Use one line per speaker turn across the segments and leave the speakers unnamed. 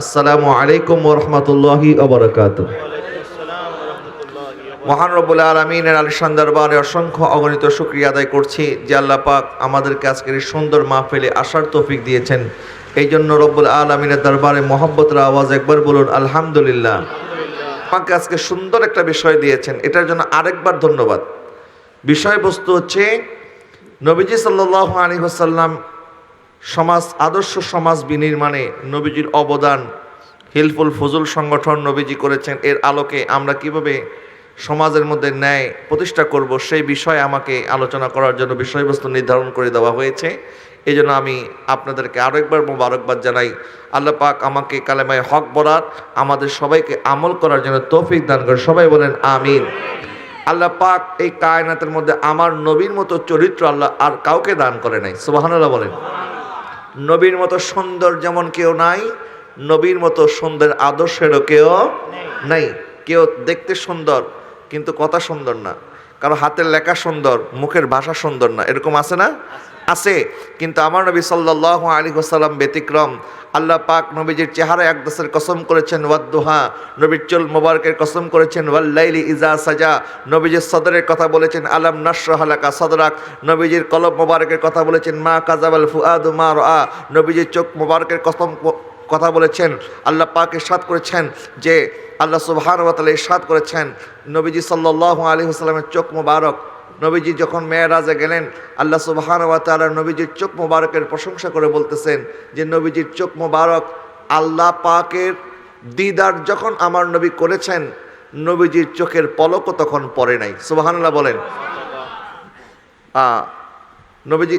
আসসালামু আলাইকুম ওরহমতুল্লাহি অবরকাত মহান রব্বুল আলমিনের আলিশান দরবারে অসংখ্য অগণিত শুক্রিয়া আদায় করছি যে আল্লাহ পাক আমাদেরকে আজকের এই সুন্দর মাহফিলে আসার তৌফিক দিয়েছেন। এই জন্য রব্বুল আলমিনের দরবারে মোহাব্বতের আওয়াজ একবার বলুন, আলহামদুলিল্লাহ। আমাকে আজকে সুন্দর একটা বিষয় দিয়েছেন, এটার জন্য আরেকবার ধন্যবাদ। বিষয়বস্তু হচ্ছে, নবীজি সাল্লাহ আলী হাসাল্লাম সমাজ, আদর্শ সমাজ বিনির্মাণে নবীজির অবদান, হিলফুল ফজল সংগঠন নবীজি করেছেন, এর আলোকে আমরা কীভাবে সমাজের মধ্যে ন্যায় প্রতিষ্ঠা করব সেই বিষয়ে আমাকে আলোচনা করার জন্য বিষয়বস্তু নির্ধারণ করে দেওয়া হয়েছে। এই জন্য আমি আপনাদেরকে আরও একবার মোবারকবাদ জানাই। আল্লাহ পাক আমাকে কালেমায় হক বলার, আমাদের সবাইকে আমল করার জন্য তৌফিক দান করে সবাই বলেন, আমিন। আল্লাহ পাক এই কায়নাতের মধ্যে আমার নবীর মতো চরিত্র আল্লাহ আর কাউকে দান করে নাই। সুবহানাল্লাহ বলেন। নবীর মতো সুন্দর যেমন কেউ নাই নবীর মতো সুন্দর আদর্শেরও কেউ নাই। কেউ দেখতে সুন্দর কিন্তু কথা সুন্দর না। কারও হাতের লেখা সুন্দর মুখের ভাষা সুন্দর না এরকম আছে না? আছে, কিন্তু আমার নবী সাল্লাহ আলী হোসাল্লাম ব্যতিক্রম। আল্লাহ পাক নবীজির চেহারা একদাসের কসম করেছেন, ওয়াদ্দোহা। নবীর চুল মোবারকের কসম করেছেন, ওয়াল্লাইলি ইজা সাজা। নবীজির সদরের কথা বলেছেন, আলম নাসরাহালাকা সদরাক। নবীজির কলব মোবারকের কথা বলেছেন, মা কাজাবাল ফুয়াদু মা রা নবীজির চোখ মোবারকের কসম কথা বলেছেন, আল্লাহ পাক ইরশাদ করেছেন যে, আল্লাহ সুবহান ওয়া তাআলা করেছেন, নবীজি সাল্লাল্লাহু আলাইহি ওয়াসাল্লামের চোখ মোবারক। নবীজি যখন মেয়েরাজে গেলেন, আল্লাহ সুবহান ওয়া তাআলা নবীজির চোখ মুবারকের প্রশংসা করে বলতেছেন যে, নবীজির চোখ মুবারক আল্লাহ পাকের দিদার যখন আমার নবী করেছেন, নবীজির চোখের পলকও তখন পড়ে নাই। সুবাহান্লাহ বলেন। নবীজি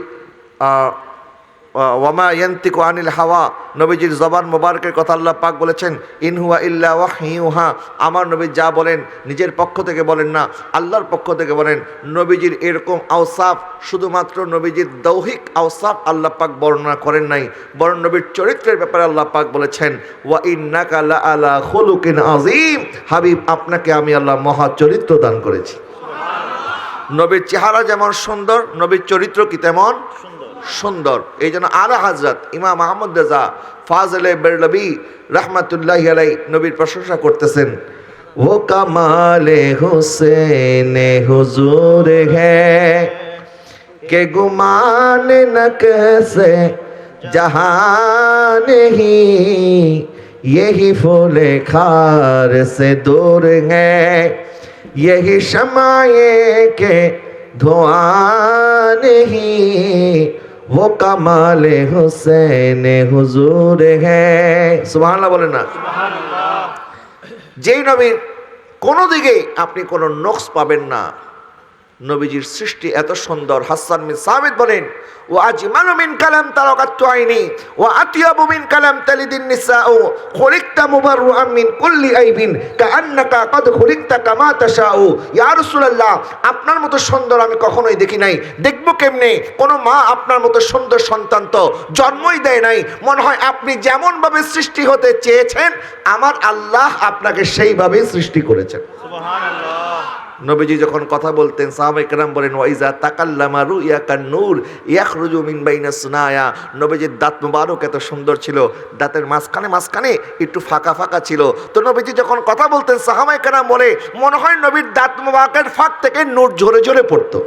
ওয়ামা ইয়ান্তিকু আনিল হাওয়া। নবীজির জবান মোবারকের কথা আল্লাহ পাক বলেছেন ইনহুয়া ইল্লা ওয়াহিউহা আমার নবী যা বলেন নিজের পক্ষ থেকে বলেন না, আল্লাহর পক্ষ থেকে বলেন। নবীজির এরকম আওসাফ শুধুমাত্র নবীজির দৌহিক আওসাফ আল্লাহ পাক বর্ণনা করেন নাই, বরং নবীর চরিত্রের ব্যাপারে আল্লাহ পাক বলেছেন, ওয়া ইন্নাকা লা আলা খুলুকিন আযীম। হাবিব, আপনাকে আমি আল্লাহ মহা চরিত্র দান করেছি। নবীর চেহারা যেমন সুন্দর, নবীর চরিত্র কি তেমন? সুন্দর এই জন্য আলা হাজরত ইমাম আহমদ রাজা ফাজলে বেরলবি রহমতুল্লাহ আলাই নবীর প্রশংসা করতেছেন ও কামালে হুসেন হুজুর হ্যাঁ के गुमान न कैसे जहान ही यही फूले खार से दूर है यही शमाए के धुआं नहीं वो कमाल हुसैन हुजूर है সুবহানাল্লাহ বলেন না যেই নবীর কোনো দিকে আপনি কোনো নকশ পাবেন না নবীজির সৃষ্টি এত সুন্দর। হাসান মিন সাবিত বলেন ও আজমালু মিন কালাম তারাকাতু আইনি ও আতিয়াবু মিন কালাম তালিদিন নিসাউ, খুলিকতা মুবাররাম মিন কুল্লি আইবিন, কাআন্নাকা কদ খুলিকতা কামা তাশাউ। ইয়া রাসূলুল্লাহ, আপনার মতো সুন্দর আমি কখনোই দেখি নাই। দেখব কেমনে? কোনো মা আপনার মতো সুন্দর সন্তান তো জন্মই দেয় নাই। মনে হয় আপনি যেমন ভাবে সৃষ্টি হতে চেয়েছেন, আমার আল্লাহ আপনাকে সেইভাবেই সৃষ্টি করেছেন। নবীজি যখন কথা বলতেন সাহাবাই কেরাম বলেন, ওয়াইজা তাকাল্লামা রুইয়া নূর, ইয়াখরুজু মিন বাইনা সুনায়া। নবীজির দাঁত মুবারক এত সুন্দর ছিল, দাঁতের মাঝখানে মাঝখানে একটু ফাঁকা ফাঁকা ছিল। তো নবীজি যখন কথা বলতেন সাহাবাই কেরাম বলে, মনে হয় নবীর দাঁত মুবারকের ফাঁক থেকে নূর ঝরে ঝরে পড়তো।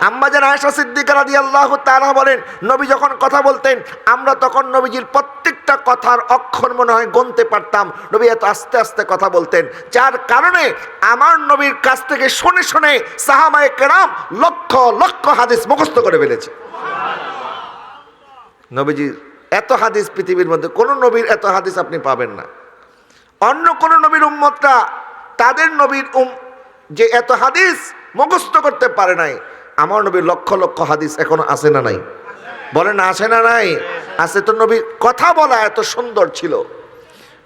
আম্মাজান আয়েশা সিদ্দিকা রাদিয়াল্লাহু তাআলা বলেন, নবী যখন কথা বলতেন, আমরা তখন নবীজির প্রত্যেকটা কথার অক্ষর মনে হয় গুনতে পারতাম। নবী এত আস্তে আস্তে কথা বলতেন। যার কারণে আমার নবীর কাছ থেকে শুনে শুনে সাহাবায়ে কেরাম লক্ষ লক্ষ হাদিস মুখস্থ করে ফেলেছে। নবীজির এত হাদিস পৃথিবীর মধ্যে, কোনো নবীর এত হাদিস আপনি পাবেন না। অন্য কোন নবীর উম্মতরা তাদের নবীর উম, যে এত হাদিস মুখস্থ করতে পারে নাই আমার নবী লক্ষ লক্ষ হাদিস এখনও আসে না নাই? বলেন আসে না নাই? আসে তো নবী, কথা বলা এত সুন্দর ছিল।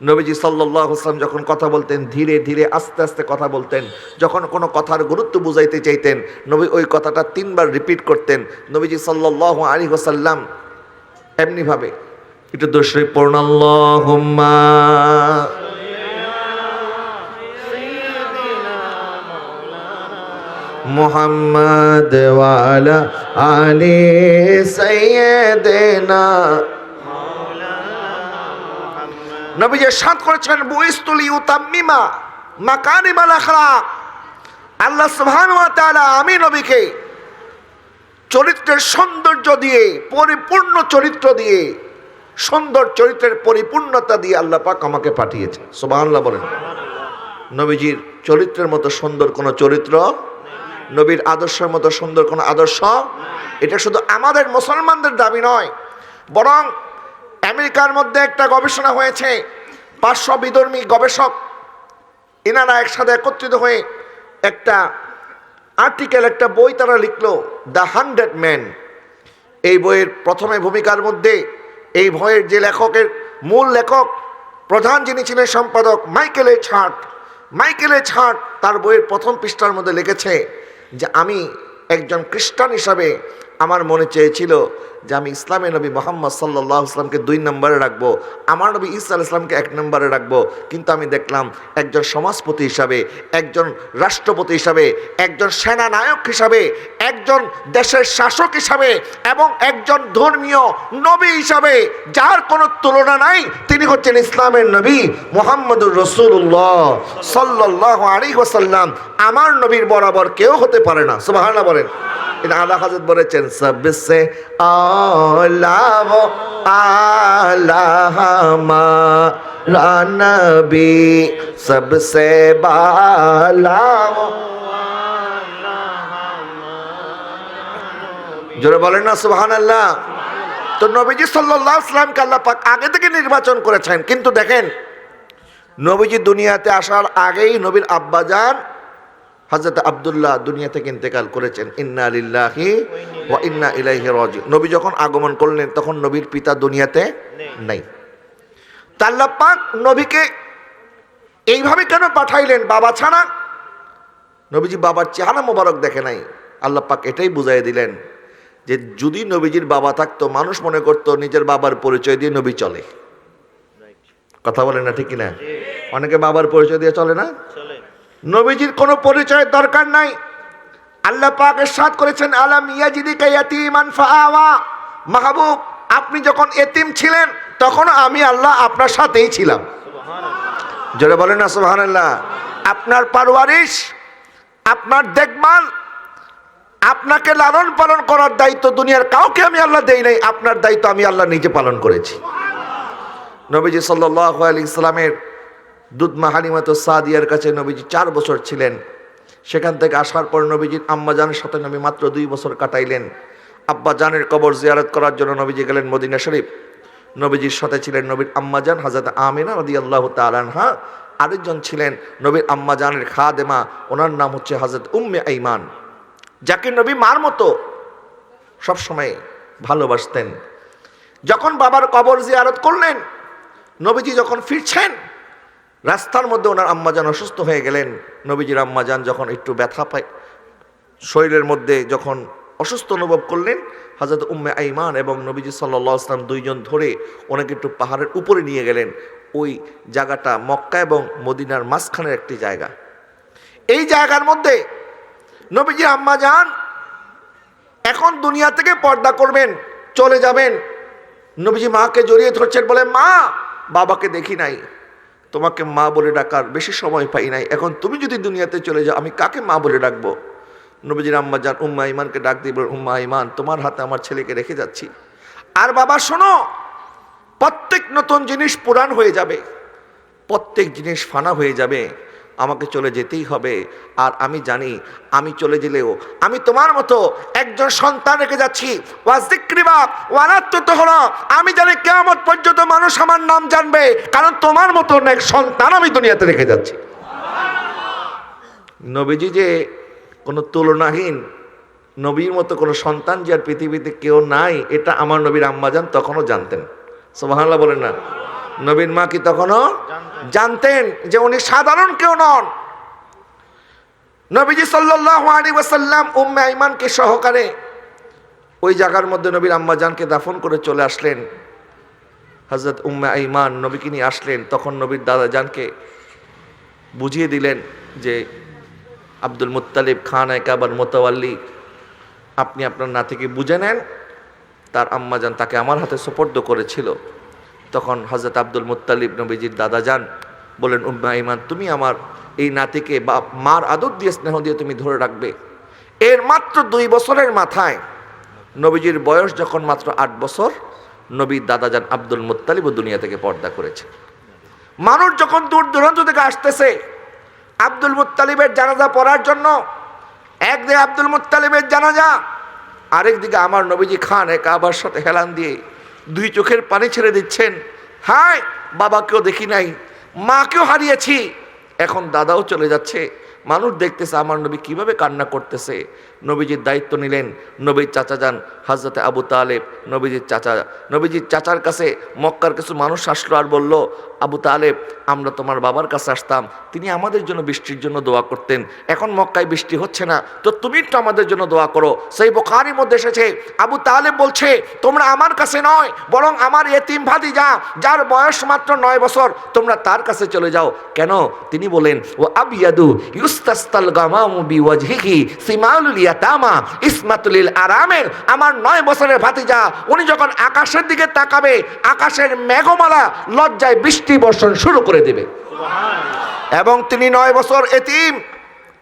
নবীজি সাল্লাহ আসলাম যখন কথা বলতেন, ধীরে ধীরে আস্তে আস্তে কথা বলতেন। যখন কোনো কথার গুরুত্ব বুঝাইতে চাইতেন, নবী ওই কথাটা তিনবার রিপিট করতেন। নবীজি সাল্লাহ আলী হোসাল্লাম এমনিভাবে, একটু দোষরে পড়নাল্লাহুম্মা মোহাম্মদ ওয়ালা আলী সৈয়দেনা
নবী সাত করেছেন, বুইস্তুলি উতাম্মিমা মাকারিমাল আখলাক। আল্লাহ সুবহানাহু ওয়া তাআলা আমি নবীকে চরিত্রের সৌন্দর্য দিয়ে, পরিপূর্ণ চরিত্র দিয়ে, সুন্দর চরিত্রের পরিপূর্ণতা দিয়ে আল্লাহ পাক আমাকে পাঠিয়েছে সুবহানাল্লাহ বলেন। নবীজির চরিত্রের মতো সুন্দর কোনো চরিত্র নবীর আদর্শের মতো সুন্দর কোনো আদর্শ? এটা শুধু আমাদের মুসলমানদের দাবি নয়, বরং আমেরিকার মধ্যে একটা গবেষণা হয়েছে, পাঁচশো বিধর্মী গবেষক, এনারা একসাথে একত্রিত হয়ে একটা আর্টিকেল একটা বই তারা লিখলো দ্য হান্ড্রেড ম্যান এই বইয়ের প্রথমে ভূমিকার মধ্যে এই বইয়ের যে লেখকের মূল লেখক, প্রধান যিনি ছিলেন সম্পাদক মাইকেল এ ছাট, মাইকেল ছাট তার বইয়ের প্রথম পৃষ্ঠার মধ্যে লিখেছে যে আমি একজন খ্রিস্টান হিসাবে আমার মনে চেয়েছিল যে আমি ইসলামের নবী মোহাম্মদ সাল্লাহ ইসলামকে দুই নম্বরে রাখব, আমার নবী ইসা ইসলামকে এক নম্বরে রাখব, কিন্তু আমি দেখলাম একজন সমাজপতি হিসাবে, একজন রাষ্ট্রপতি হিসাবে, একজন সেনানায়ক হিসাবে, একজন দেশের শাসক হিসাবে এবং একজন ধর্মীয় নবী হিসাবে, যার কোনো তুলনা নাই, তিনি হচ্ছেন ইসলামের নবী মোহাম্মদুর রসুল্লাহ সাল্লাহ আলী ওসাল্লাম আমার নবীর বরাবর কেউ হতে পারে না। সুবাহানা বলেন। এটা আলা হাজত বলেছেন সবসে আলাহ আলাহ নবী, সবসে বালাম জোরে বলেন না সুবহান আল্লাহ তো নবীজি সাল্লাহ ইসলামকে আল্লাহ পাক আগে থেকে নির্বাচন করেছেন। কিন্তু দেখেন, নবীজি দুনিয়াতে আসার আগেই নবীর আব্বাজান হজরত আবদুল্লাহ দুনিয়া থেকে ইন্তেকাল করেছেন। ইন্না আলিল্লাহি ওয়া ইন্না ইলাইহি রাজি নবী যখন আগমন করলেন, তখন নবীর পিতা দুনিয়াতে নেই। তা আল্লাহ পাক নবীকে এইভাবে কেন পাঠাইলেন? বাবা ছাড়া? নবীজি বাবার চেহারা মোবারক দেখে নাই। আল্লাহ পাক এটাই বুঝাই দিলেন যে যদি নবীজির বাবা থাকতো, মানুষ মনে করতো নিজের বাবার পরিচয় দিয়ে নবী চলে। কথা বলেন না ঠিক কিনা? অনেকে বাবার পরিচয় দিয়ে চলে না? নবীজির কোনো পরিচয়ের দরকার নাই। আল্লাহ পাক সাথ করেছেন আলাম ইয়াজিদিকা ইয়াতীমান ফাআওয়া। মাহবুব আপনি যখন এতিম ছিলেন তখন আমি আল্লাহ আপনার সাথেই ছিলাম। জোরে বলেন না সুবহানাল্লাহ। আপনার পারওয়ারিশ আপনার দেখভাল আপনাকে লালন পালন করার দায়িত্ব দুনিয়ার কাউকে আমি আল্লাহ দেই নাই আপনার দায়িত্ব আমি আল্লাহ নিজে পালন করেছি। নবীজি সাল্লাহ আলী ইসলামের দুধমা হালিমাত সাদিয়ার কাছে নবীজি চার বছর ছিলেন। সেখান থেকে আসার পর নবীজির আম্মাজানের সাথে নবী মাত্র দুই বছর কাটাইলেন। আব্বা জানের কবর জিয়ারত করার জন্য নবীজি গেলেন মদিনা শরীফ। নবীজির সাথে ছিলেন নবীর আম্মাজান, হাজরত আমিনা রদি আল্লাহ তালানহা আরেকজন ছিলেন নবীর আম্মাজানের খাদেমা, ওনার নাম হচ্ছে হাজরত উম্মে আইমান। যাকে নবী মার মতো সবসময় ভালোবাসতেন। যখন বাবার কবর জিয়ারত করলেন, নবীজি যখন ফিরছেন রাস্তার মধ্যে ওনার আম্মাজান অসুস্থ হয়ে গেলেন, নবীজির আম্মাজান যখন একটু ব্যথা পায়, শরীরের মধ্যে যখন অসুস্থ অনুভব করলেন হাজরত উম্মে আইমান এবং নবীজি সাল্লাহ আসলাম দুইজন ধরে ওনাকে একটু পাহাড়ের উপরে নিয়ে গেলেন। ওই জায়গাটা মক্কা এবং মদিনার মাঝখানের একটি জায়গা। এই জায়গার মধ্যে নবীজি আম্মাজান এখন দুনিয়া থেকে পর্দা করবেন, চলে যাবেন। নবীজি মাকে জড়িয়ে ধরছেন বলে, মা, বাবাকে দেখি নাই। তোমাকে মা বলে ডাকার বেশি সময় পাই নাই। এখন তুমি যদি দুনিয়াতে চলে যাও, আমি কাকে মা বলে ডাকবো? নবীজির আম্মা যান উম্মা ইমানকে ডাক দিয়ে বলে উম্মা ইমান তোমার হাতে আমার ছেলেকে রেখে যাচ্ছি। আর বাবা, শোনো, প্রত্যেক নতুন জিনিস পুরাণ হয়ে যাবে। প্রত্যেক জিনিস ফানা হয়ে যাবে। আমাকে চলে যেতেই হবে। আর আমি জানি, আমি চলে গেলেও আমি তোমার মতো একজন সন্তান রেখে যাচ্ছি। আমি জানি কেমন পর্যন্ত মানুষ আমার নাম জানবে, কারণ তোমার মতো এক সন্তান আমি দুনিয়াতে রেখে যাচ্ছি। নবীজি যে কোনো তুলনাহীন, নবীর মতো কোনো সন্তান যে আর পৃথিবীতে কেউ নাই, এটা আমার নবীর আম্মাজান তখনও জানতেন। সোমাহাল্লাহ বলেন না। নবীর মা কি তখনও জানতেন যে উনি সাধারণ কেউ নন। নবীজি সাল্লাহ আলী উম্মে আইমানকে সহকারে ওই জায়গার মধ্যে নবীর আম্মাজানকে দাফন করে চলে আসলেন। হজরত উম্মে আইমান নবীকে নিয়ে আসলেন। তখন নবীর দাদা জানকে বুঝিয়ে দিলেন যে, আব্দুল মুত্তালিব খান একাবার মোতাওয়াল্লি, আপনি আপনার নাতিকে বুঝে নেন। তার আম্মাজান তাকে আমার হাতে সোপর্দ করেছিল।
তখন হজরত আব্দুল মুতালিব নবীজির দাদা যান বলেন উম্মা ইমান, তুমি আমার এই নাতিকে বা মার আদর দিয়ে, স্নেহ দিয়ে তুমি ধরে রাখবে।
এর মাত্র দুই বছরের মাথায়
নবীজির বয়স যখন মাত্র আট বছর, নবীর দাদা যান আব্দুল মুত্তালিব দুনিয়া থেকে পর্দা করেছে
মানুষ যখন দূর দূরান্ত থেকে আসতেছে, আব্দুল মুত্তালিবের জানাজা পড়ার জন্য, একদিকে আব্দুল মুত্তালিবের জানাজা,
আরেকদিকে আমার নবীজি খান এক আবার সাথে হেলান দিয়ে দুই চোখের পানি ছেড়ে দিচ্ছেন। হায় বাবাকেও দেখি নাই, মাকেও হারিয়েছি। এখন দাদাও চলে যাচ্ছে। মানুষ দেখতেছে, আমার নবী কীভাবে কান্না করতেছে। নবীজির দায়িত্ব নিলেন। নবীর চাচা যান হাজরতে আবু তালেব। নবীজির চাচা, নবীজির চাচার কাছে মক্কার কিছু মানুষ আসলো আর বলল, আবু তালেব, আমরা তোমার বাবার কাছে আসতাম। তিনি আমাদের জন্য বৃষ্টির জন্য দোয়া করতেন। এখন মক্কায় বৃষ্টি হচ্ছে না। তো তুমি একটু আমাদের জন্য দোয়া করো। সেই বোখারির মধ্যে এসেছে,
আবু তালেব বলছে, তোমরা আমার কাছে নয়, বরং আমার এতিম ভাদি যা যার বয়স মাত্র নয় বছর,
তোমরা তার কাছে চলে যাও। কেন? তিনি বলেন ও আবিয়াদু ইউস্তাস্তাল গামামু বিওয়াজহিহি সিমালুল ইয়াতামা
ইসমাতুলিল আরামের। আমার নয় বছরের ভাতিজা, উনি যখন আকাশের দিকে তাকাবে, আকাশের মেঘমালা লজ্জায় বৃষ্টি বর্ষণ শুরু করে দেবে। এবং তিনি নয় বছর এতিম।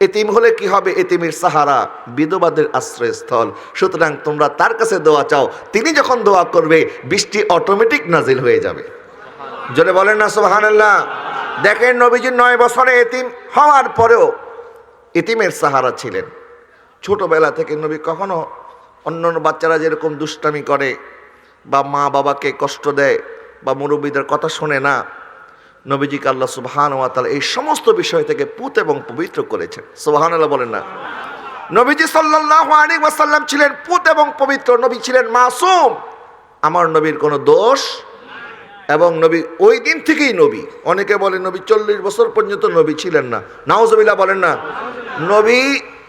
এতিম হলে কি হবে? এতিমের সাহারা
বিধবাদের আশ্রয়স্থল। সুতরাং তোমরা তার কাছে দোয়া চাও। তিনি যখন দোয়া করবে, বৃষ্টি অটোমেটিক নাজিল হয়ে যাবে।
জোরে বলেন না, সুবহানাল্লাহ। দেখেন নবীজি নয় বছরে এতিম হওয়ার পরেও
এতিমের সাহারা ছিলেন। ছোটবেলা থেকে নবী কখনো অন্য বাচ্চারা যেরকম দুষ্টামি করে বা মা বাবাকে কষ্ট দেয় বা মুরব্বীদের কথা শোনে না, নবীজিকে আল্লাহ সুবহান ওয়া তাআলা এই সমস্ত বিষয় থেকে পুত এবং পবিত্র করেছেন। সুবহান আল্লাহ বলেন না।
নবীজি সাল্লাল্লাহু আলাইহি ওয়াসাল্লাম ছিলেন পুত এবং পবিত্র, নবী ছিলেন মাসুম।
আমার নবীর কোনো দোষ এবং নবী ওই দিন থেকেই নবী। অনেকে বলে নবী চল্লিশ বছর পর্যন্ত নবী ছিলেন না। নাওজবিল্লা বলেন না।
নবী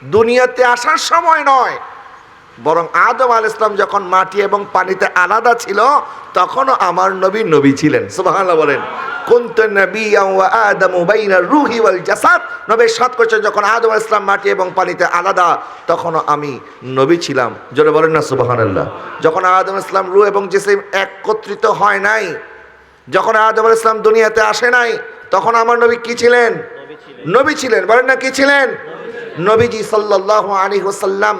দুনিয়াতে আসার সময় নয়। বরং আদম আল ইসলাম যখন মাটি এবং পানিতে আলাদা ছিল তখনও আমার নবী নবী ছিলেন। সুবহানাল্লাহ বলেন যখন আদম ইসলাম মাটি এবং পানিতে আলাদা
তখনও আমি নবী ছিলাম। জোরে বলেন না সুবহানাল্লাহ।
যখন আদম ইসলাম রূহ এবং জিসিম একত্রিত হয় নাই যখন আদম আল ইসলাম দুনিয়াতে আসে নাই তখন আমার নবী কি ছিলেন। নবী ছিলেন। বলেন না কি ছিলেন? নবীজি সাল্লাল্লাহু আলাইহি ওয়াসাল্লাম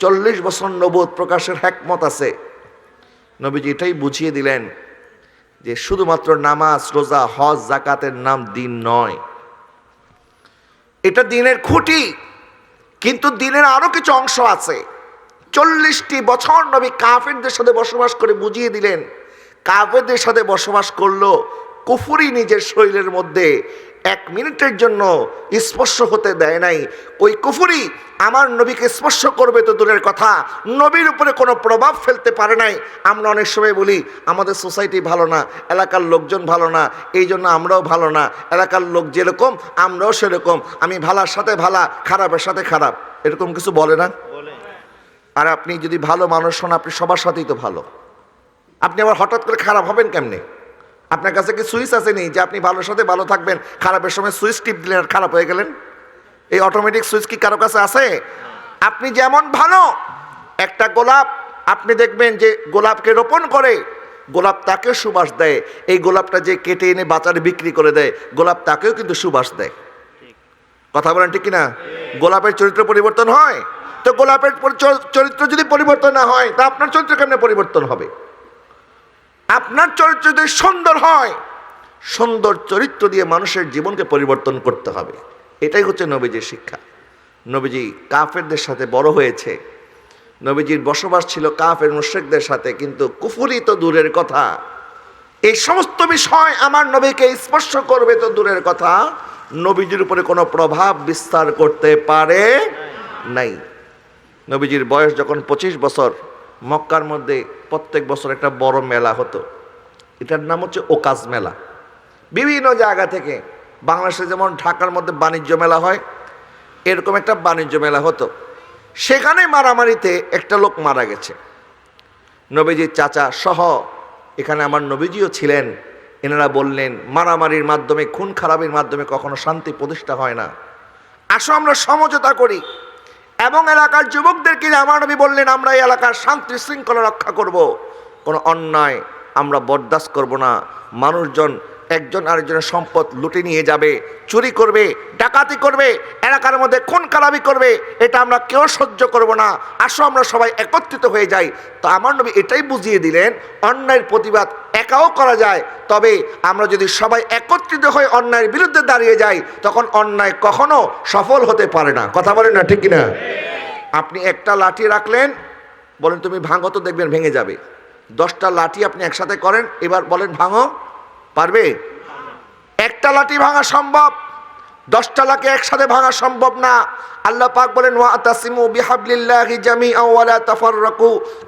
চল্লিশ বছর নবোধ প্রকাশের হ্যাকমত আছে।
নবীজি এটাই বুঝিয়ে দিলেন যে শুধুমাত্র নামাজ, রোজা, হজ জাকাতের নাম দিন নয়।
এটা দিনের খুঁটি, কিন্তু দিনের আরও কিছু অংশ আছে। চল্লিশটি বছর নবী কাফেরদের সাথে বসবাস করে বুঝিয়ে দিলেন, কাফেরদের সাথে বসবাস করল কুফুরি নিজের শরীরের মধ্যে এক মিনিটের জন্য স্পর্শ হতে দেয় নাই। ওই কুফুরি আমার নবীকে স্পর্শ করবে তো দূরের কথা। নবীর উপরে কোনো প্রভাব ফেলতে পারে নাই। আমরা অনেক সময় বলি আমাদের সোসাইটি ভালো না এলাকার লোকজন ভালো না এই জন্য আমরাও ভালো না। এলাকার লোক যেরকম আমরাও সেরকম। আমি ভালার সাথে ভালা খারাপের সাথে খারাপ। এরকম কিছু বলে না? আর আপনি যদি ভালো মানুষ হন আপনি সবার সাথেই তো ভালো। আপনি আবার হঠাৎ করে খারাপ হবেন কেমনে? আপনার কাছে কি সুইচ আছে নেই যে আপনি ভালোর সাথে ভালো থাকবেন, খারাপের সময় সুইচ টিপ দিলেন আর খারাপ হয়ে গেলেন? এই অটোমেটিক সুইচ কি কারও কাছে আছে? আপনি যেমন ভালো, একটা গোলাপ, আপনি দেখবেন যে গোলাপকে রোপণ করে, গোলাপ তাকেও সুবাস দেয়। এই গোলাপটা যে কেটে এনে বাজারে বিক্রি করে দেয়, গোলাপ তাকেও কিন্তু সুবাস দেয়। কথা বলেন ঠিক কিনা? গোলাপের চরিত্র পরিবর্তন হয়। তো গোলাপের চরিত্র যদি পরিবর্তন না হয়, তা আপনার চরিত্র কেমনে পরিবর্তন হবে? আপনার চরিত্র যদি সুন্দর হয়, সুন্দর চরিত্র দিয়ে মানুষের জীবনকে পরিবর্তন করতে হবে। এটাই হচ্ছে নবীজির শিক্ষা। নবীজি কাফেরদের সাথে বড় হয়েছে। নবীজির বসবাস ছিল কাফের মুশ্রিকদের সাথে, কিন্তু কুফুরি তো দূরের কথা। এই সমস্ত বিষয় আমার নবীকে স্পর্শ করবে তো দূরের কথা। নবীজির উপরে কোনো প্রভাব বিস্তার করতে পারে নাই। নবীজির বয়স যখন পঁচিশ বছর মক্কার মধ্যে প্রত্যেক বছর একটা বড় মেলা হতো। এটার নাম হচ্ছে ওকাজ মেলা। বিভিন্ন জায়গা থেকে বাংলাদেশে যেমন ঢাকার মধ্যে বাণিজ্য মেলা হয়, এরকম একটা বাণিজ্য মেলা হতো। সেখানে মারামারিতে একটা লোক মারা গেছে। নবীজির চাচা সহ এখানে আমার নবীজিও ছিলেন। এনারা বললেন, মারামারির মাধ্যমে, খুন খারাপের মাধ্যমে কখনো শান্তি প্রতিষ্ঠা হয় না। আসো, আমরা সমঝোতা করি। এবং এলাকার যুবকদেরকে আমার নবী বললেন, আমরা এই এলাকার শান্তি শৃঙ্খলা রক্ষা করব। কোনো অন্যায় আমরা বরদাস্ত করব না। মানুষজন একজন আরেকজনের সম্পদ লুটে নিয়ে যাবে, চুরি করবে, ডাকাতি করবে, এলাকার মধ্যে খুন কালামি করবে, এটা আমরা কেউ সহ্য করব না। আসো আমরা সবাই একত্রিত হয়ে যাই। তো আমার নবী এটাই বুঝিয়ে দিলেন, অন্যায়ের প্রতিবাদ একাও করা যায়। তবে আমরা যদি সবাই একত্রিত হয়ে অন্যায়ের বিরুদ্ধে দাঁড়িয়ে যাই, তখন অন্যায় কখনো সফল হতে পারে না। কথা বলেন না, ঠিক কিনা? আপনি একটা লাঠি রাখলেন, বলেন তুমি ভাঙো তো দেখবেন ভেঙে যাবে। দশটা লাঠি আপনি একসাথে করেন, এবার বলেন ভাঙো। পারবে? একটা লাঠি ভাঙা সম্ভব, দশটা লাখে একসাথে ভাঙা সম্ভব না। আল্লাহ পাক বলেন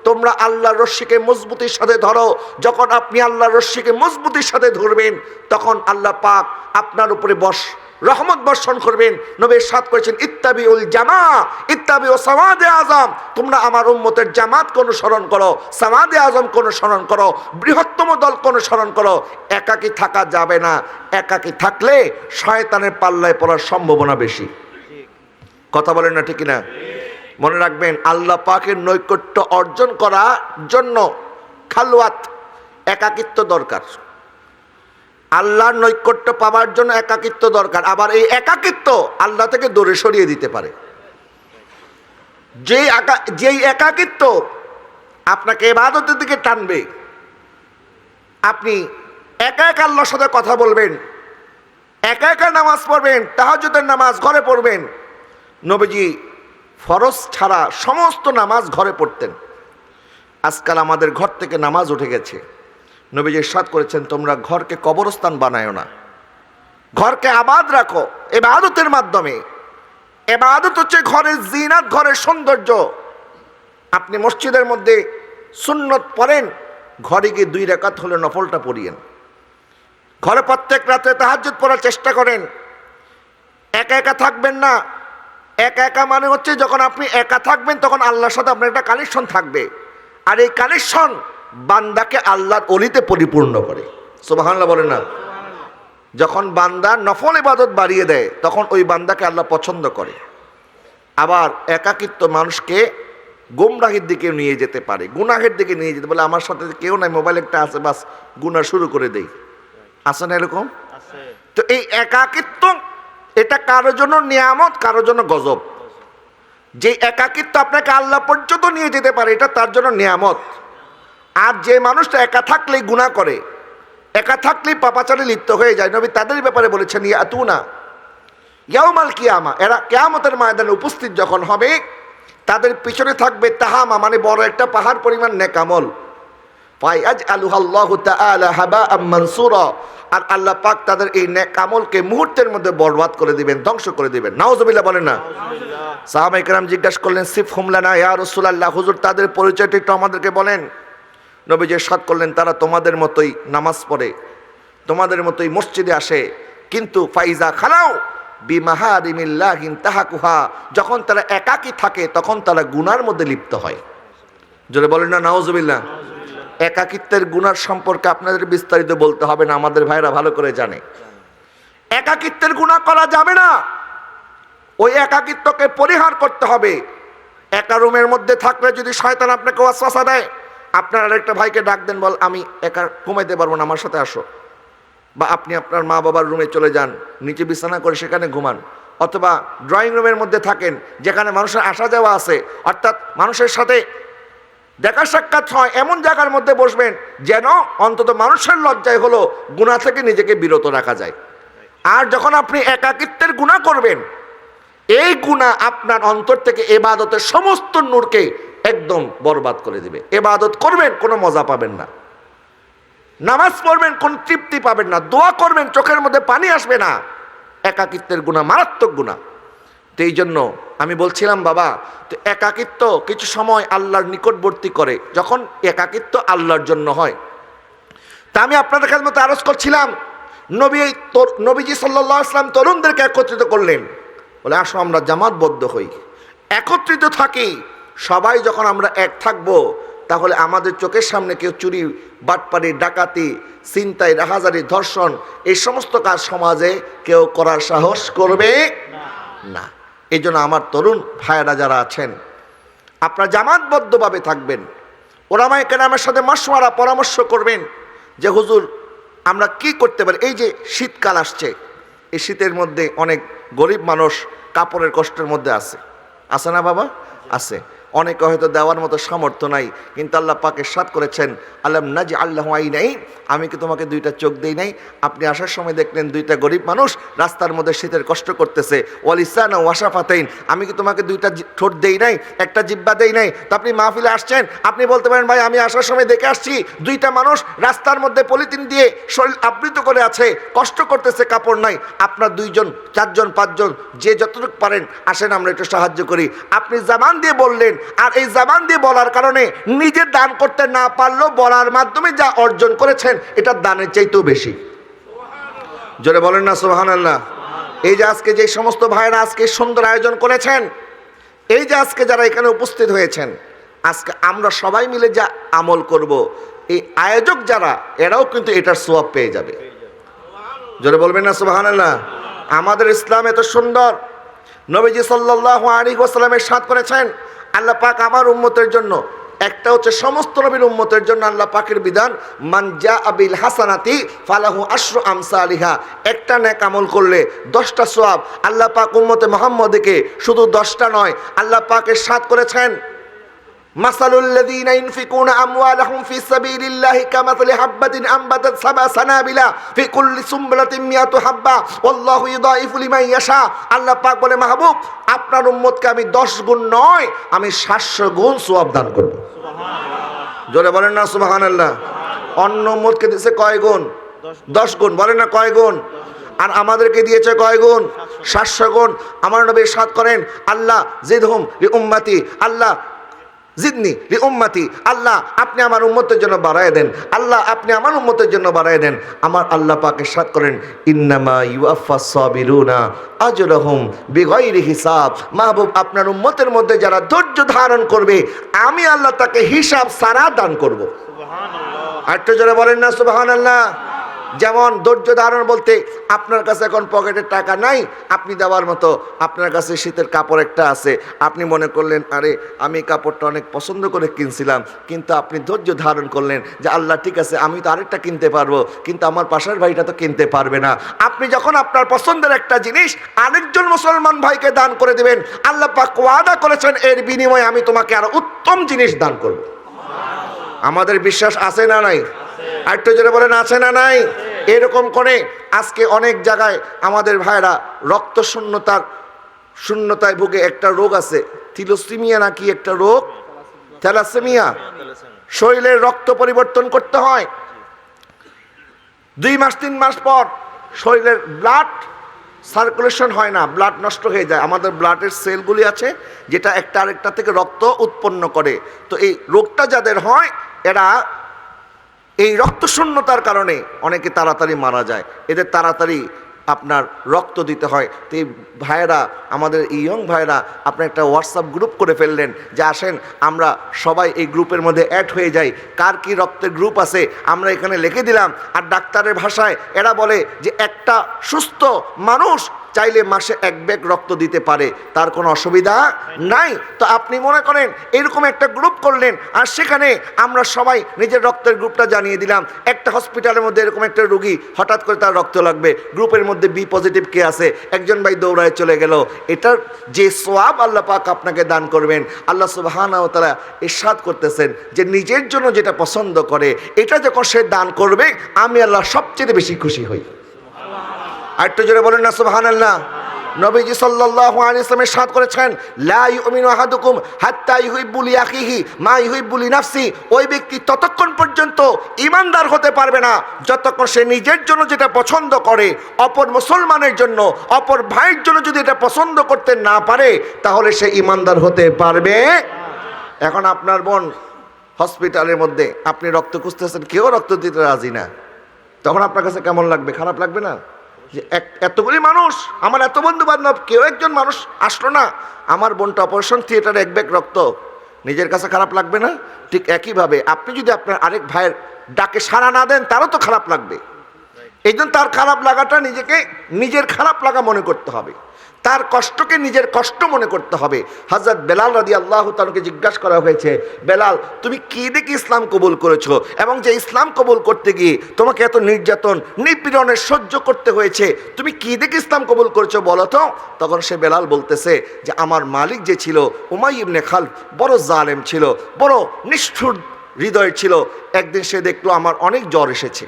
তোমরা আল্লাহ রশ্মিকে মজবুতির সাথে ধরো। যখন আপনি আল্লাহ রশ্মিকে মজবুতির সাথে ধরবেন, তখন আল্লাহ পাক আপনার উপরে বস রহমত বর্ষণ করবেন। নবী সাত করেছেন ইত্তাবি উল জামা ইত্তাবি ও সামাদে আজম, তোমরা আমার উম্মতের জামাতকে অনুসরণ করো সামাদে আজমকে অনুসরণ করো, বৃহত্তম দলকে অনুসরণ করো, একাকি থাকা যাবে না। একাকি থাকলে শয়তানের পাল্লায় পড়ার সম্ভাবনা বেশি। কথা বলেন না ঠিক না মনে রাখবেন, আল্লাহ পাকের নৈকট্য অর্জন করার জন্য খালওয়াত একাকিত্ব দরকার। আল্লাহর নৈকট্য পাওয়ার জন্য একাকিত্ব দরকার। আবার এই একাকিত্ব আল্লাহ থেকে দূরে সরিয়ে দিতে পারে। যেই একা যেই একাকিত্ব আপনাকে এবাদতের দিকে টানবে, আপনি একা একা আল্লাহর সাথে কথা বলবেন, একা একা নামাজ পড়বেন তাহাজুদের নামাজ ঘরে পড়বেন, নবীজি ফরজ ছাড়া সমস্ত নামাজ ঘরে পড়তেন। আজকাল আমাদের ঘর থেকে নামাজ উঠে গেছে। নবীজি সাত করেছেন, তোমরা ঘরকে কবরস্থান বানায়ো না। ঘরকে আবাদ রাখো, এবাদতের মাধ্যমে। এবাদত হচ্ছে ঘরের জিনাত, ঘরের সৌন্দর্য। আপনি মসজিদের মধ্যে সুন্নত পড়েন, ঘরে গিয়ে দুই রেখাত হলে নফলটা পড়িয়েন। ঘরে প্রত্যেক রাতে তাহাজ্জুদ পড়ার চেষ্টা করেন। একা একা থাকবেন না। একা একা মানে হচ্ছে যখন আপনি একা থাকবেন, তখন আল্লাহর সাথে আপনার একটা কানেকশন থাকবে। আর এই কানেকশন বান্দাকে আল্লাহর অলিতে পরিপূর্ণ করে। সুবহানাল্লাহ বলে না? যখন বান্দা নফল ইবাদত বাড়িয়ে দেয় তখন ওই বান্দাকে আল্লাহ পছন্দ করে। আবার একাকিত্ব মানুষকে গোমরাহের দিকে নিয়ে যেতে পারে গুনাহের দিকে নিয়ে যেতে বলে আমার সাথে কেউ নাই মোবাইল একটা আছে বাস গুনা শুরু করে দেই। আছে না এরকম? তো এই একাকিত্ব এটা কারোর জন্য নিয়ামত কারোর জন্য গজব। যে একাকিত্ব আপনাকে আল্লাহ পর্যন্ত নিয়ে যেতে পারে এটা তার জন্য নিয়ামত। আর যে মানুষটা একা থাকলেই গুণা করে, একা থাকলেই পাপাচারে লিপ্ত হয়ে যায়। নবী তাদের ব্যাপারে বলেছেন ইয়া তু না ইয়াউমাল কিয়ামা, এরা কেয়ামতের ময়দানে উপস্থিত যখন হবে, তাদের পিছনে থাকবে তাহামা মানে বড় একটা পাহাড় পরিমাণ নেকামল আর আল্লাহ পাক তাদের এই নেকামলকে মুহূর্তের মধ্যে বরবাদ করে দিবেন, ধ্বংস করে দিবেন। নাউজুবিল্লাহ বলেন না। সাহাবা ইকরাম জিজ্ঞাসা করলেন সিফ হুমলানা ইয়া রাসূলুল্লাহ, হুজুর তাদের পরিচয়টা একটু আমাদেরকে বলেন। নবীজি সাদ করলেন, তারা তোমাদের মতোই নামাজ পড়ে, তোমাদের মতোই মসজিদে আসে। কিন্তু ফাইজা খালাও বিমাহারিমিল্লাহিন তাহাকুহা, যখন তারা একাকী থাকে, তখন তারা গুনার মধ্যে লিপ্ত হয়। জোরে বলেন না, নাউজুবিল্লাহ। একাকিত্বের গুনার সম্পর্কে আপনাদের বিস্তারিত বলতে হবে না, আমাদের ভাইরা ভালো করে জানে। একাকিত্বের গুণা করা যাবে না। ওই একাকিত্বকে পরিহার করতে হবে। একা রুমের মধ্যে থাকলে যদি শয়তান আপনাকে ওয়াসওয়াসা দেয় আপনার আরেকটা ভাইকে ডাক দেন, বল, আমি একা ঘুমাইতে পারব না, আমার সাথে আসো। বা আপনি আপনার মা বাবার রুমে চলে যান, নিচে বিছানা করে সেখানে ঘুমান। অথবা ড্রয়িং রুমের মধ্যে থাকেন, যেখানে মানুষের আসা যাওয়া আছে। অর্থাৎ মানুষের সাথে দেখা সাক্ষাৎ হয়, এমন জায়গার মধ্যে বসবেন যেন অন্তত মানুষের লজ্জায় হলো গুণা থেকে নিজেকে বিরত রাখা যায়। আর যখন আপনি একাকিত্বের গুণা করবেন, এই গুণা আপনার অন্তর থেকে এবাদতের সমস্ত নূরকে একদম বরবাদ করে দিবে। এবাদত করবেন, কোনো মজা পাবেন না। নামাজ পড়বেন, কোন তৃপ্তি পাবেন না। দোয়া করবেন, চোখের মধ্যে পানি আসবে না। একাকিত্বের গুণা, মারাত্মক গুণা। তো এই জন্য আমি বলছিলাম, বাবা, তো একাকিত্ব কিছু সময় আল্লাহর নিকটবর্তী করে, যখন একাকিত্ব আল্লাহর জন্য হয়। তা আমি আপনাদের কাছে মতো আরজ করছিলাম, নবী নবীজি সাল্লাহ তরুণদেরকে একত্রিত করলেন। বলে, আসো আমরা জামাতবদ্ধ হই। একত্রিত থাকি সবাই যখন আমরা এক থাকব, তাহলে আমাদের চোখের সামনে কেউ চুরি, বাটপারি, ডাকাতি চিন্তাই রাহাজারি, ধর্ষণ, এই সমস্ত কাজ সমাজে কেউ করার সাহস করবে না। এই আমার তরুণ ভাইয়েরা যারা আছেন, আপনারা জামাতবদ্ধভাবে থাকবেন। ওরামায় কেরামের সাথে মাসমারা পরামর্শ করবেন যে, হুজুর, আমরা কি করতে পারি? এই যে শীতকাল আসছে, এই শীতের মধ্যে অনেক গরিব মানুষ কাপড়ের কষ্টের মধ্যে আছে। আছে না বাবা? আছে। অনেকে হয়তো দেওয়ার মতো সামর্থ্য নাই, কিন্তু আল্লাহ পাকে সাত করেছেন আল্লাহ না যে আল্লাহ আই নাই আমি কি তোমাকে দুইটা চোখ দিই নাই? আপনি আসার সময় দেখলেন দুইটা গরিব মানুষ রাস্তার মধ্যে শীতের কষ্ট করতেছে, ওয়ালিসান ওয়াশাফাতেইন আমি কি তোমাকে দুইটা ঠোঁট দেই নাই, একটা জিব্বা দেই নাই? তো আপনি মাহফিলে আসছেন, আপনি বলতে পারেন, ভাই, আমি আসার সময় দেখে আসছি, দুইটা মানুষ রাস্তার মধ্যে পলিথিন দিয়ে শরীর আবৃত করে আছে, কষ্ট করতেছে, কাপড় নাই। আপনার দুইজন, চারজন, পাঁচজন, যে যতটুকু পারেন, আসেন, আমরা একটু সাহায্য করি। আপনি জামান দিয়ে বললেন আর এই জামান দিয়ে বলার কারণে নিজে দান করতে না পারলেও বলার মাধ্যমে যা অর্জন করেছেন, এটা দানের চাইতেও বেশি। জোরে বলেন না সোহান আল্লাহ এই যে আজকে যে সমস্ত ভাইরা আজকে সুন্দর আয়োজন করেছেন, এই যে আজকে যারা এখানে উপস্থিত হয়েছেন, আজকে আমরা সবাই মিলে যা আমল করব, এই আয়োজক যারা, এরাও কিন্তু এটার সোয়াব পেয়ে যাবে। জোরে বলবেন না সুবাহান আল্লাহ আমাদের ইসলাম এত সুন্দর। নবীজি সাল্লাহ আলী ওসালামের সাথ করেছেন আল্লাহ পাক আমার উন্মতের জন্য, একটা হচ্ছে সমস্ত নবীর উন্মতের জন্য আল্লাহ পাকের বিধান মানজা আবিল হাসানাতি ফালাহু আশ্র আমসা আলিহা একটা ন্যাক আমল করলে দশটা সোয়াব আল্লাহ পাক উম্মতে মোহাম্মদকে শুধু দশটা নয়, আল্লাহ পাকের সাত করেছেন। مثل الذين ينفقون أموالهم في سبيل الله كمثل حبة أنبتت سبع سنابل في كل سنبلة مئة حبة والله يضاعف لمن يشاء আল্লাহ পাক বলে মাহবুব আপনার উম্মতকে আমি দশ গুণ নয় আমি সাতশো গুণ সোয়াব দান করবো জোরে বলেন না সুবাহান আল্লাহ অন্য উম্মতকে দিয়েছে কয় গুণ দশ গুণ বলেন না কয় গুণ আর আমাদেরকে দিয়েছে কয় গুণ সাতশো গুণ আমার নবী সাত করেন আল্লাহ জিদ হুম উম্মাতি আল্লাহ জিদনি লি উম্মাতি আল্লাহ আপনি আমার উম্মতের জন্য বাড়ায় দেন আল্লাহ আপনি আমার উম্মতের জন্য বাড়ায় দেন আমার আল্লাহ পাকে সাত করেন ইন্নামা ইউআফা সাবিরুনা আজরহুম বিগয়রি হিসাব মাহবুব আপনার উম্মতের মধ্যে যারা ধৈর্য ধারণ করবে আমি আল্লাহ তাকে হিসাব সারা দান করব। আরেকটু জোরে বলেন না সুবহানাল্লাহ। যেমন ধৈর্য ধারণ বলতে আপনার কাছে এখন পকেটের টাকা নাই, আপনি দেওয়ার মতো। আপনার কাছে শীতের কাপড় একটা আছে। আপনি মনে করলেন, আরে, আমি কাপড়টা অনেক পছন্দ করে কিনছিলাম। কিন্তু আপনি ধৈর্য ধারণ করলেন যে, আল্লাহ, ঠিক আছে, আমি তো আরেকটা কিনতে পারব। কিন্তু আমার পাশের ভাইটা তো কিনতে পারবে না। আপনি যখন আপনার পছন্দের একটা জিনিস আরেকজন মুসলমান ভাইকে দান করে দেবেন, আল্লাহ পাক ওয়াদা করেছেন, এর বিনিময়ে আমি তোমাকে আরও উত্তম জিনিস দান করব। আমাদের বিশ্বাস আছে না নাই? আরেকটু যেটা বলেন, আছে না নাই? এরকম করে আজকে অনেক জায়গায় আমাদের ভাইরা রক্ত শূন্যতার শূন্যতায় ভুগে একটা রোগ আছে। থিলোসিমিয়া নাকি একটা রোগ? থ্যালাসেমিয়া? শরীরের রক্ত পরিবর্তন করতে হয়। দুই মাস, তিন মাস পর শরীরের ব্লাড সার্কুলেশন হয় না ব্লাড নষ্ট হয়ে যায়। আমাদের ব্লাডের সেলগুলি আছে, যেটা একটা আরেকটা থেকে রক্ত উৎপন্ন করে। তো এই রোগটা যাদের হয়, এরা এই রক্তশূন্যতার কারণে অনেকে তাড়াতাড়ি মারা যায়। এদের তাড়াতাড়ি আপনার রক্ত দিতে হয়। তো এই ভাইয়েরা, আমাদের এই ইয়ং ভাইয়েরা, আপনি একটা হোয়াটসঅ্যাপ গ্রুপ করে ফেললেন যে, আসেন, আমরা সবাই এই গ্রুপের মধ্যে অ্যাড হয়ে যাই। কার কি রক্তের গ্রুপ আছে? আমরা এখানে লিখে দিলাম। আর ডাক্তারের ভাষায় এরা বলে যে, একটা সুস্থ মানুষ চাইলে মাসে এক ব্যাগ রক্ত দিতে পারে, তার কোনো অসুবিধা নাই। তো আপনি মনে করেন, এরকম একটা গ্রুপ করলেন, আর সেখানে আমরা সবাই নিজের রক্তের গ্রুপটা জানিয়ে দিলাম। একটা হসপিটালের মধ্যে এরকম একটা রুগী, হঠাৎ করে তার রক্ত লাগবে। গ্রুপের মধ্যে বি পজিটিভ কে আছে? একজন ভাই দৌড়ায় চলে গেল। এটার যে সোয়াব আল্লাহ পাক আপনাকে দান করবেন। আল্লাহ সুবাহানা ও তারা ইরশাদ করতেছেন যে নিজের জন্য যেটা পছন্দ করে, এটা যখন সে দান করবে, আমি আল্লাহ সবচেয়ে বেশি খুশি হই। আরেকটু জোরে বলেন না সুবহান আল্লাহ নবীজি সাল্লাল্লাহু আলাইহি সাথ করেছেন, লা ইউমিনু আহাদুকুম হাত্তা ইউহিব্বু লিআখিহি মা ইউহিব্বু লিনাফসি। ওই ব্যক্তি ততক্ষণ পর্যন্ত ইমানদার হতে পারবে না, যতক্ষণ সে নিজের জন্য যেটা পছন্দ করে, অপর মুসলমানের জন্য, অপর ভাইয়ের জন্য যদি এটা পছন্দ করতে না পারে, তাহলে সে ইমানদার হতে পারবে। এখন আপনার বোন হসপিটালের মধ্যে, আপনি রক্ত খুঁজতেছেন, কেউ রক্ত দিতে রাজি না। তখন আপনার কাছে কেমন লাগবে? খারাপ লাগবে না? যে এক- এতগুলি মানুষ, আমার এত বন্ধু বান্ধব কেউ একজন মানুষ আসলো না। আমার বোনটা অপারেশন থিয়েটারে এক ব্যাগ রক্ত। নিজের কাছে খারাপ লাগবে না? ঠিক একইভাবে, আপনি যদি আপনার আরেক ভাইয়ের ডাকে সাড়া না দেন, তারও তো খারাপ লাগবে। এই তার খারাপ লাগাটা নিজেকে, নিজের খারাপ লাগা মনে করতে হবে। তার কষ্টকে নিজের কষ্ট মনে করতে হবে। হজরত বেলাল রাদি আল্লাহ তালকে জিজ্ঞাসা করা হয়েছে, বেলাল, তুমি কি দেখে ইসলাম কবুল করেছ? এবং যে ইসলাম কবুল করতে গিয়ে তোমাকে এত নির্যাতন, নিপীড়নের সহ্য করতে হয়েছে, তুমি কি দেখে ইসলাম কবুল করেছ বলো তো? তখন সে বেলাল বলতেছে যে, আমার মালিক যে ছিল, উমাই ইবনে খাল বড় জালেম ছিল, বড় নিষ্ঠুর হৃদয় ছিল। একদিন সে দেখল আমার অনেক জ্বর এসেছে।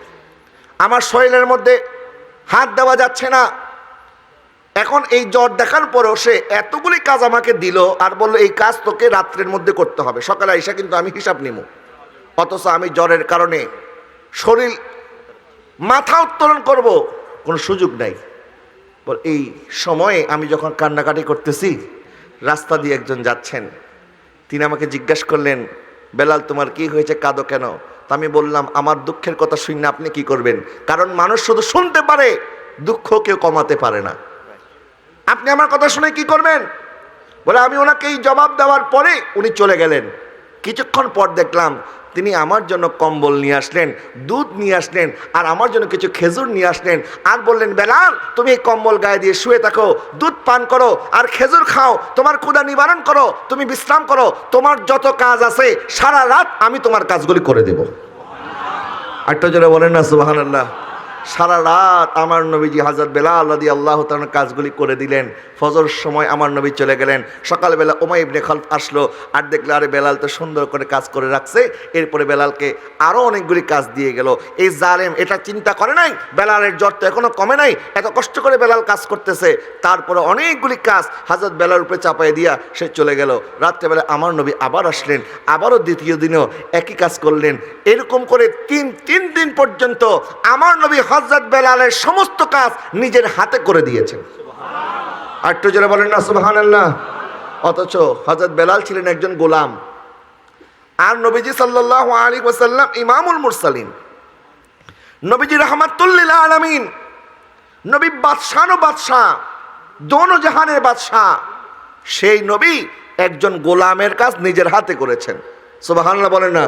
আমার শরীরের মধ্যে হাত দেওয়া যাচ্ছে না এখন এই জ্বর দেখার পরেও সে এতগুলি কাজ আমাকে দিল আর বলল, এই কাজ তোকে রাত্রের মধ্যে করতে হবে। সকালে এসে কিন্তু আমি হিসাব নিব অথচ আমি জ্বরের কারণে শরীর মাথা উত্তোলন করব, কোনো সুযোগ নাই। এই সময়ে আমি যখন কান্নাকাটি করতেছি, রাস্তা দিয়ে একজন যাচ্ছেন। তিনি আমাকে জিজ্ঞাসা করলেন, বেলাল, তোমার কি হয়েছে? কাঁদো কেন? তা আমি বললাম, আমার দুঃখের কথা শুনে আপনি কি করবেন? কারণ মানুষ শুধু শুনতে পারে, দুঃখ কেউ কমাতে পারে না। আপনি আমার কথা শুনে কি করবেন? বলে, আমি ওনাকে এই জবাব দেওয়ার পরে উনি চলে গেলেন। কিছুক্ষণ পর দেখলাম তিনি আমার জন্য কম্বল নিয়ে আসলেন, দুধ নিয়ে আসলেন, আর আমার জন্য কিছু খেজুর নিয়ে আসলেন। আর বললেন, বেলাল, তুমি এই কম্বল গায়ে দিয়ে শুয়ে থাকো, দুধ পান করো, আর খেজুর খাও, তোমার ক্ষুদা নিবারণ করো, তুমি বিশ্রাম করো, তোমার যত কাজ আছে, সারা রাত আমি তোমার কাজগুলি করে দেব। আটটা জোরে বলেন না সুবাহান আল্লাহ সারা রাত আমার নবীজি হাজর বেলা আল্লাদি আল্লাহ তার কাজগুলি করে দিলেন। ফজর সময় আমার নবী চলে গেলেন। সকালবেলা ওমাই ইবনে খালফ আসলো আর দেখল, আরে বেলাল তো সুন্দর করে কাজ করে রাখছে। এরপরে বেলালকে আরও অনেকগুলি কাজ দিয়ে গেল। এই জালেম এটা চিন্তা করে নাই? বেলালের জ্বর তো এখনও কমে নাই? এত কষ্ট করে বেলাল কাজ করতেছে। তারপরে অনেকগুলি কাজ হাজরত বেলার উপরে চাপাই দিয়া সে চলে গেল। রাত্রেবেলা আমার নবী আবার আসলেন। আবারও দ্বিতীয় দিনও একই কাজ করলেন। এরকম করে তিন তিন দিন পর্যন্ত আমার নবী হজরত বেলালের সমস্ত কাজ নিজের হাতে করে দিয়েছেন। একটু জোরে বলেন না সুবাহান আল্লাহ অথচ হজরত বেলাল ছিলেন একজন গোলাম। আর নবীজি সাল্লাহ আলী ওসাল্লাম ইমামুল মুরসালিন। নবীজি রহমাতুল্লিল আলমিন। নবী বাদশাহ বাদশাহ, দোনো জাহানের বাদশাহ। সেই নবী একজন গোলামের কাজ নিজের হাতে করেছেন। সুবাহান্লাহ বলেন না।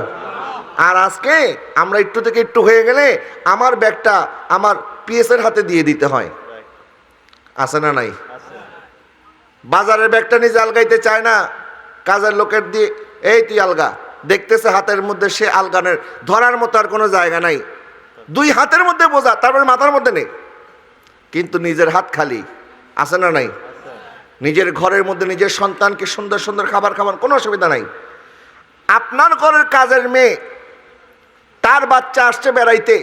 আর আজকে আমরা একটু থেকে একটু হয়ে গেলে আমার ব্যাগটা আমার পিএসের হাতে দিয়ে দিতে হয়। আছে না নাই? বাজারের ব্যাগটা নিজে আলগাইতে চায় না। কাজের লোকের দিয়ে, এই তুই আলগা। দেখতেছে হাতের মধ্যে সে আলগানের, ধরার মতো আর কোনো জায়গা নাই। দুই হাতের মধ্যে বোঝা, তারপরে মাথার মধ্যে নেই কিন্তু নিজের হাত খালি। আছে না নাই? নিজের ঘরের মধ্যে নিজের সন্তানকে সুন্দর সুন্দর খাবার খাবার কোনো অসুবিধা নাই। আপনার ঘরের কাজের মেয়ে তার বাচ্চা আসছে বেড়াইতে।